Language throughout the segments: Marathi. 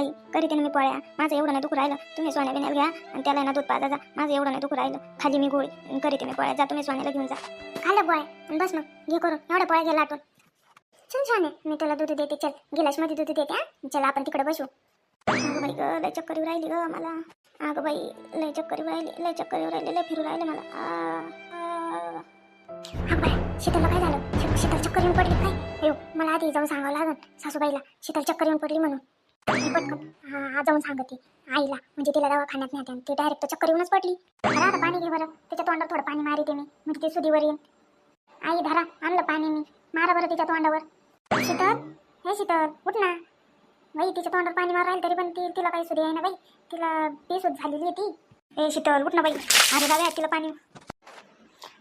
आई करीते ना मी पोळ्या? माझं एवढं नाही दुखू राहिलं. तुम्ही सोन्या बिन्याला घ्या आणि त्याला ना दूध पाजा जा. माझं एवढं नाही दुखू राहिलं. खाली मी गोळी आणि करीते मी पोळ्या? जा तुम्ही सोन्याला घेऊन जा. खाल्लं पोळ्या बस मग. घे करून. एवढ्या पोळ्या गेला लाटून. छान छान आहे मी तुला दूध देते. चल. गिलासमध्ये दूध देते हा? चल आपण तिकडे बसू. अगं बाई ग लय चक्कर येऊ राहिली ग मला. अगं बाई लय चक्कर येऊ राहिली लय चक्कर येऊ राहिली लय फिरू राहिले मला. अगं बाई शीतलला काय झालं? शीतल चक्कर येऊन पडली काय? येऊ मला आधी जाऊन सांगावं लागल सासूबाईला. शीतल चक्कर येऊन पडली म्हणून. ती पटकन. हा हा, जाऊन सांगते. आईला म्हणजे तिला दवाखान्यात नाही ती डायरेक्ट चक्कर येऊनच पडली. धरा आता पाणी घे बरं. तिच्या तोंडावर थोडं पाणी मारिते मी. म्हणजे ते सुधीवर येईन. आई धरा. आणलं पाणी मी. मारा बरं तिच्या तोंडावर. शीतल? हे शीतल उठ ना. बाई तिच्या तोंडावर पाणी मारायला तरी पण ती तिला काही सुधी आहे ना बाई. तिला बेसूद झालेली आहे ती. हे शीतल उठ ना बाई. अरे राव्या तिला पाणी.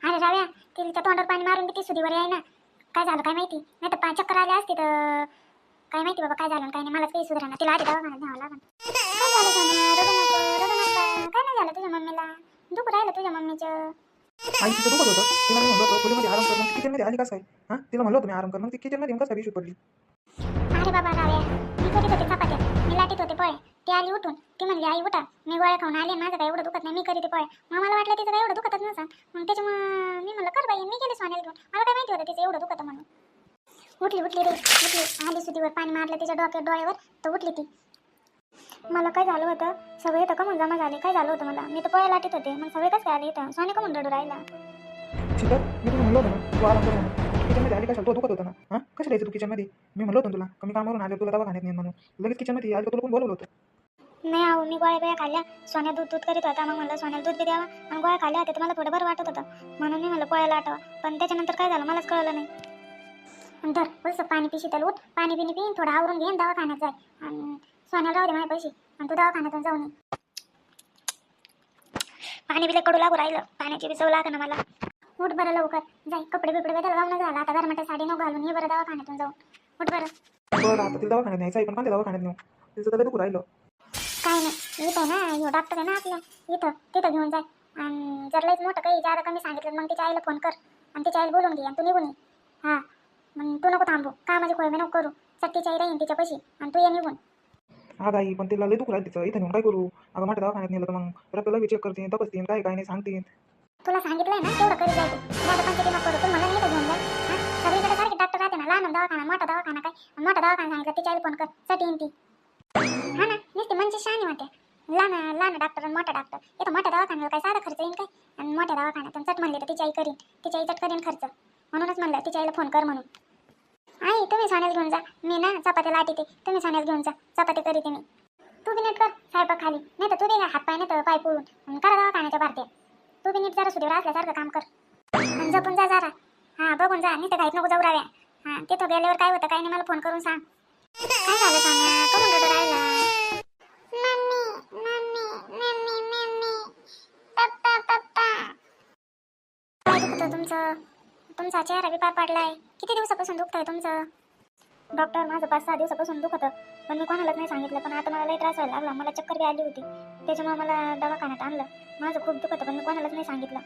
अरे राव्या तिच्या तोंडावर पाणी मारून ती सुधीवर आहे ना काय झालं काय माहिती? नाही तर चक्कर आले असते तर काय माहिती बाबा काय झालं काय नाही मलाच काही सुधारणा तिला आधी दवाखान्यात न्यावं लागेल. काय झालं सोन्या रडू नको रडू नका. काय नाही झालं तुझ्या मम्मीला? दुःख राहिलं तुझ्या मम्मीचं? आई तिचं दुखत होतं. तिला मी म्हणलं होतं खोलीमध्ये आराम कर. मग किचनमध्ये आली कसं आहे हां? तिला म्हणलं होतं मी आराम कर. मग ती किचनमध्ये येऊन कसं विषय पडली? अरे बाबा राव्या मी करीत होते चपात्या? मी लाटीत होते पोळे ती आली उठून. ती म्हणली आई उठा. मी गोळ्या खाऊन आले माझं काय एवढं दुखत नाही. मी करीते पोळे मग मला वाटलं तिचं काय एवढं दुखतच नसं. मग त्याच्यामुळं मी म्हणलं कर बाई मी गेले सोन्याला घेऊन. मला काय माहिती होतं तिचं एवढं दुखतं म्हणून. उठली उठली रे उठली. आली सुटीवर पाणी मारलं तिच्या डोक्यात डोळ्यावर तर उठली ती. मला काय झालं होतं? सगळे तर कमून जमा झाले. काय झालं होतं मला? मी तर पोळ्या लाटीत होते. मग सगळे कसं काय आले इथं? सोने कमून रडू राहिला. मी तुला म्हणलं होतं ना तू आराम कर म्हणून. किचनमध्ये आली कशाला तो दुखत होता ना. हां? कसं यायचं तू किचनमध्ये मी म्हणलं होतं ना तुला कमी कामावरून आले तुला दवाखान्यात नाही म्हणून. लगेच किचनमध्ये आली तर तुला कोण बोलवलं होतं? नाही आहो मी गोळ्या गोळ्या खाल्ल्या. सोन्या दूध दूध करीत होता. मग म्हणलं सोन्याला दूध बी द्यावा. आणि गोळ्या खाल्ल्या होत्या तर मला थोडं बरं वाटत होतं. म्हणून मी म्हणलं पोळ्याला आटावा पण त्याच्यानंतर काय झालं? मलाच कळलं नाही. धर बस पाणी पिशी त्याला उठ. पाणी पिणी पिन थोडं आवरून घेईन दवाखान्यात जाय. आणि सोन्याला राहू दे माझे पैसे. आणि तू दवाखान्यातून जाऊन ये. पाणी बिले कडू लागू राहिलं. पाण्याची बी चव लाग ना मला. उठ बरं लवकर. जाय कपडे बिपडे बदल गावणं झालं आता गरमाट्या साडी न घालून ये बरं दवाखान्यातून जाऊन. उठ बरं. बरं आता तिला दवाखान्यात न्यायचं आहे पण कोणत्या दवाखान्यात नेऊ? तिचं तर दुखू राहिलं. काय नाही. इथं ना ह्यो डॉक्टर आहे ना आपल्या. इथं तिथं घेऊन जाय. आणि जर लईच मोठं काही जादा कमी सांगितलं मग तिच्या आईला फोन कर. आणि तिच्या आईला बोलून घे आणि तू निघून ये. हां. मग तू नको थांबू. कामाची खोळी नको करू. सट्टीची आई राहीन तिच्यापाशी आणि तू ये निघून. हा आई पण तिला लय दुखू राहिलं तिचं. इथं नेऊन काय करू? अगं मोठ्या दवाखान्यात नेलं तर मग रक्त लगेच चेक करते तपासते काय काय नाही सांगते तुला सांगितलंय ना तेवढं करी जाय तू. माझं पंचायती नको करू तू मला नाही घेऊन जाय हां? सगळीकडे सारखे डॉक्टर राहते ना लहान दवाखाना मोठा दवाखाना काय? मोठा दवाखाना सांगितलं तिच्या आईला फोन कर. येईन ती. हा ना नुसती म्हणजे शानी होते लहान लहान डॉक्टर आणि मोठा डॉक्टर इथं मोठ्या दवाखान्याला काय साधा खर्च येईल काय? आणि मोठ्या दवाखान्यात चट म्हणले तर तिची आई करीन. तिची आई चट करीन खर्च. म्हणूनच म्हणलं तिच्या आईला फोन कर म्हणून. आई तुम्ही सोन्याला घेऊन जा. मी ना चपात्या लाटीते तुम्ही सोन्याला घेऊन जा. चपाती करीते मी. तू बी नीट कर स्वयंपाक खाली. नाही तर तू बी हात पाय नाही तर पाय पुळून करा दवाखान्याच्या भारतीय तू बी नीट जरा सुधीवर असल्यासारखं काम कर. आणि जपून जा जरा. हां बघून जा. नाही तर घाईत नको जाऊ राव्या. हां तिथं गेल्यावर काय होतं काय नाही मला फोन करून सांग. काय झालं कमून रडू राहिला? दुखतं तुमचं? तुमचा चेहरा बी पार पडलाय. किती दिवसापासून दुखतंय तुमचं? डॉक्टर माझं पाच सहा दिवसापासून दुखत. पण मी कोणालाच नाही सांगितलं. पण आता मला लई त्रास व्हायला लागला. मला चक्कर बी आली होती. त्याच्यामुळे मला दवाखान्यात आणलं. माझं खूप दुखतं पण मी कोणालाच नाही सांगितलं.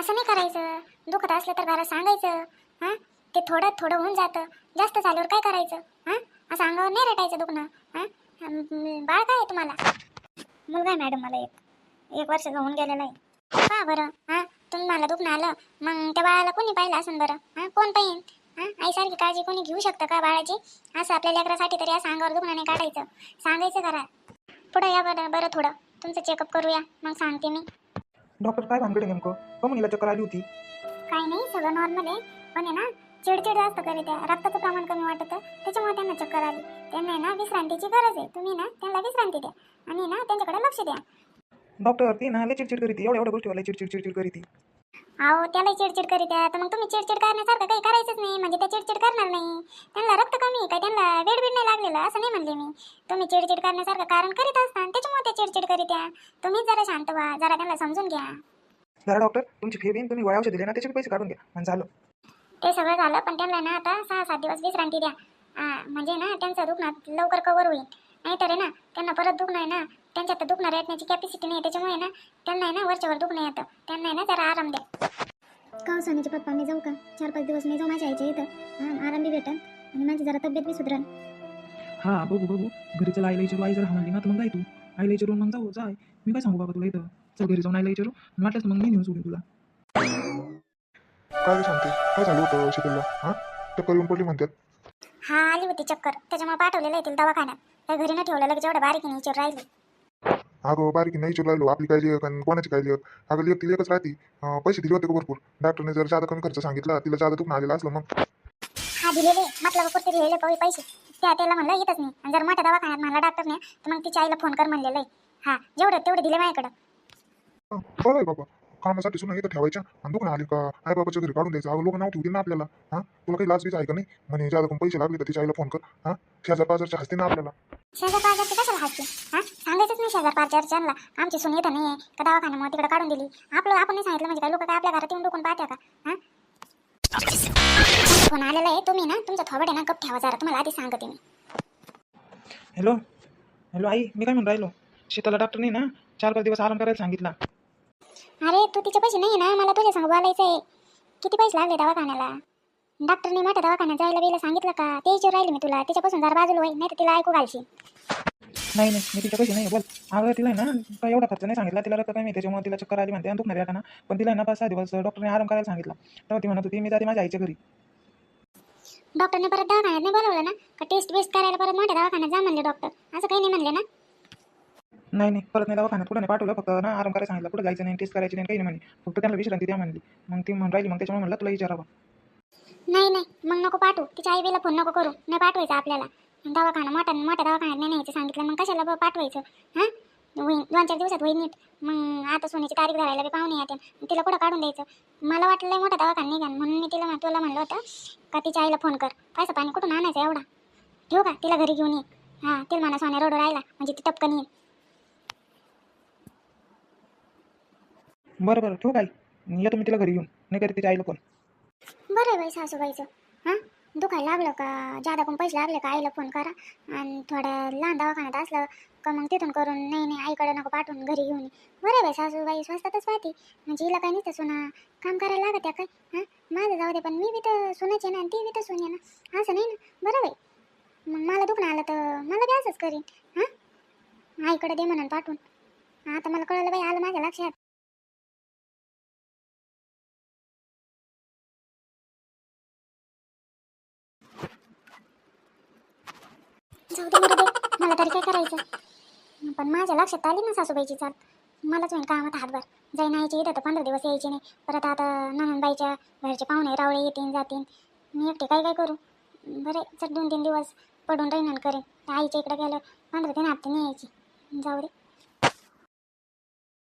असं नाही करायचं. दुखत असलं तर घरात सांगायचं. हां? ते थोडं थोडं होऊन जातं. जास्त झाल्यावर काय करायचं? हां? असं अंगावर नाही रटायचं दुखणं. हां? बाळ काय आहे तुम्हाला? मुलगा आहे मॅडम मला एक. एक वर्ष होऊन गेलेला आहे. का बरं? हां? तुम्हाला दुखणं आलं. मग त्या बाळाला कोणी पाहिलं असेल बरं? हां कोण पाहिन हां आईसारखी काळजी कोणी घेऊ शकतं का बाळाची? असं आपल्या लेकरासाठी तरी असं अंगावर दुखणं नाही काढायचं. सांगायचं करा पुढं या बरं बरं थोडं. तुमचं चेकअप करूया. मग सांगते मी. डॉक्टर काय भानगड आहे नेमकं कमून हिला चक्कर आली होती. काही नाही सगळं नॉर्मल आहे. पण आहे ना चिडचिड जास्त करीत आहे. रक्ताचं प्रमाण कमी वाटतं. त्याच्यामुळे त्यांना चक्कर आली. त्यांना आहे ना विश्रांतीची गरज आहे. तुम्ही ना त्यांना विश्रांती द्या. आणि ना त्यांच्याकडे लक्ष द्या. डॉक्टर ती ना लय चिडचिड करीती एवढ्या एवढ्या गोष्टीवर लय चिडचिड चिडचिड करीती. अहो त्याला चिडचिड करीत आहे तर मग तुम्ही चिडचिड करण्यासारखं काही करायचंच नाही. म्हणजे ते चिडचिड करणार नाही. त्यांना रक्त कमी आहे काय त्यांना वेडबीड नाही लागलेलं? असं नाही म्हणले मी. तुम्ही चिडचिड करण्यासारखं कारण करीत असता त्याच्यामुळे ते चिडचिड करीत आहे तुम्हीच जरा शांत व्हा. जरा त्यांना समजून घ्या. जरा डॉक्टर तुमची फी बिन तुम्ही गोळ्या औषध दिले ना त्याचे पैसे काढून घ्या. आणि झालं. ते सगळं झालं पण त्यांना ना आता सहा सात दिवस विश्रांती द्या. हा, म्हणजे ना त्यांचं दुखणं लवकर कवर होईल. नाहीतर आहे ना त्यांना परत दुखणं आहे ना. त्यांच्यात दुखणं रेटण्याची कॅपॅसिटी नाही त्याच्यामुळे ना त्यांना आहे ना वरच्यावर दुखणं येतं. त्यांना आहे ना जरा आराम द्या. का सोनीचे पप्पा मी जाऊ का? चार पाच दिवस मी जाऊ माझ्या आईच्या इथं. हां आराम बी भेटन. आणि माझी जरा तब्येत बी सुधरण हा बघू बघू. घरी चला आईला विचारू. आई जर हा म्हणली ना तर मग जाय तू. आईला विचारून मग जाऊ. जाय. मी काय सांगू बाबा तुला इथं? चल घरी जाऊन आईला विचारू. आणि वाटलंच मग मी नेऊन सोडून तुला. काय शांती काय झालं होतं शिकवलं हां? टक्कर येऊन पडली म्हणतात. हा आली होती चक्कर. त्याच्यामुळे पाठवलेलं आहे तिला दवाखान्यात. त्या घरी न ठेवलं लगेच एवढं बारीक विचार राहिली. अगं बारीक नाही राहिलो आपली काय लेख आणि कोणाची काय लेख अगं लेख तिला एकच राहते पैसे दिले होते का भरपूर. डॉक्टरने जर जादा कमी खर्च सांगितला तिला जादा दुखणं आलेलं असलं मग? हा दिलेले मतलब पुरते दिलेले पै पैसे. त्या त्याला म्हणलं येतच नाही आणि जर मोठ्या दवाखान्यात म्हणला डॉक्टरने तर मग तिच्या आईला फोन कर म्हणलेलं आहे हा जेवढे तेवढे दिले माझ्याकडं. बरं आहे बाबा. कामासाठी सुद्धा इथं ठेवायच्या. आणि दुखणं आली का? आई बाबाच्या घरी काढून द्यायचं. अगं लोक नाव ठेवतील ना आपल्याला. हां? तुला काही लाच बीच आहे का नाही? म्हणे कमी पैसे लागले तर तिच्या आईला फोन कर. हां? शेजार पाजारच्या हसते ना आपल्याला. शेजार पाजारचे कशाला हसते हा? सांगायचंच नाही शेजार पाजारच्यांना आमची सुन येतं नाही का दवाखान्यामुळे तिकडे काढून दिली? आपलं आपण नाही सांगितलं म्हणजे काय? लोक काय आपल्या घरात येऊन डुकून पाहत्या का? हा? फोन आलेला आहे. तुम्ही ना तुमचं थोबड आहे ना गप ठेवा जरा. तुम्हाला आधी सांगते मी. हॅलो. हॅलो आई. मी काय म्हणून राहिलो? शीतला डॉक्टरने ना? चार पाच दिवस आराम करायला सांगितला. अरे तू तिचे पैसे नाही ना? मला तुझ्या संग बोलायचं आहे किती पैसे लागले दवाखान्याला? डॉक्टरने मोठ्या दवाखान्यात जायला बिला सांगितलं का? ते विचार राहिले मी तुला. तिच्यापासून जरा बाजूला होईल नाही तर तिला ऐकू घालशील. नाही नाही मी तिच्या पैसे नाही बोल. अगं तिला ना काय एवढा खर्च नाही सांगितला? तिला रक्त काय मी त्याच्यामुळे तिला चक्कर आली म्हणते आणि दुखणार आहे ना? पण तिला ना पाच सहा दिवस डॉक्टरने आराम करायला सांगितला. तेव्हा ती म्हणत होती मी जाते माझ्या आईच्या घरी. डॉक्टरने परत दवाखान्यात नाही बोलवलं ना? का टेस्ट बेस्ट करायला परत मोठ्या दवाखान्यात जा म्हणले डॉक्टर. असं काही नाही म्हणले ना? नाही नाही परत नाही दवाखान्यात कुठं नाही पाठवलं फक्त ना आराम करायला सांगितलं कुठं जायचं नाही टेस्ट करायची नाही काही नाही म्हणे. फक्त त्यांना विश्रांती द्या म्हणली. मग ती म्हणून राहिली मग त्याच्यामुळे म्हणलं तुला विचारावं. नाही नाही मग नको पाठवू. तिच्या आई बिला फोन नको करू. नाही पाठवायचं आपल्याला. दवाखाना मोठा मोठ्या दवाखान्यात नाही न्यायचं सांगितलं. मग कशाला बघ पाठवायचं? हां? होईन दोन चार दिवसात होईल नीट. मग आता सोन्याची तारीख धरायला बी पाहुणे येते. तिला कुठं काढून द्यायचं? मला वाटलं मोठा दवाखाना निघा म्हणून मी तिला तुला म्हणलं होतं का तिच्या आईला फोन कर. पैसा पाणी कुठून आणायचं एवढा? ठेवू का? तिला घरी घेऊन ये. हां तिला म्हणा सोन्या रोडवर राहिला. म्हणजे ती टपकन येईल. बरं बरं ठेवू काही येतो मी तिला घरी येऊन. नाही कधी तिच्या आईला फोन. बरं आहे बाई सासूबाईचं. हां? दुखायला लागलं का? जादा पण पैसे लागले का आईला फोन करा? आणि थोडं लहान दवाखान्यात असलं का मग तिथून करून नाही नाही आईकडे नको पाठवून घरी घेऊन ये. बरं आहे बाई सासूबाई स्वस्तातच पाहते. म्हणजे हिला काही नसतं सुना काम करायला लागत आहे काय? हां? माझं जाऊ दे पण मी बी तर सुनाच आहे ना आणि ती बी तर सुन आहे ना असं नाही ना? बरं बाई. मग मला दुखणं आलं तर मला बी असंच करीन. हां? आईकडे दे म्हणून पाठवून. आता मला कळलं बाई आलं माझ्या लक्षात. जाऊ दे मरू दे. मला तरी काय करायचं? पण माझ्या लक्षात आली ना सासूबाईची चाल. मलाच होईन कामात हातभार. जाईन यायची इथं तर पंधरा दिवस यायची नाही. परत आता ननंदबाईच्या घरचे पाहुणे रावळे येतील जातील. मी एकटे काय काय करू? बरे चट दोन तीन दिवस पडून राहीन करेन. आईच्या इकडे गेलं पंधरा तीन हप्ते नाही यायची. जाऊ दे.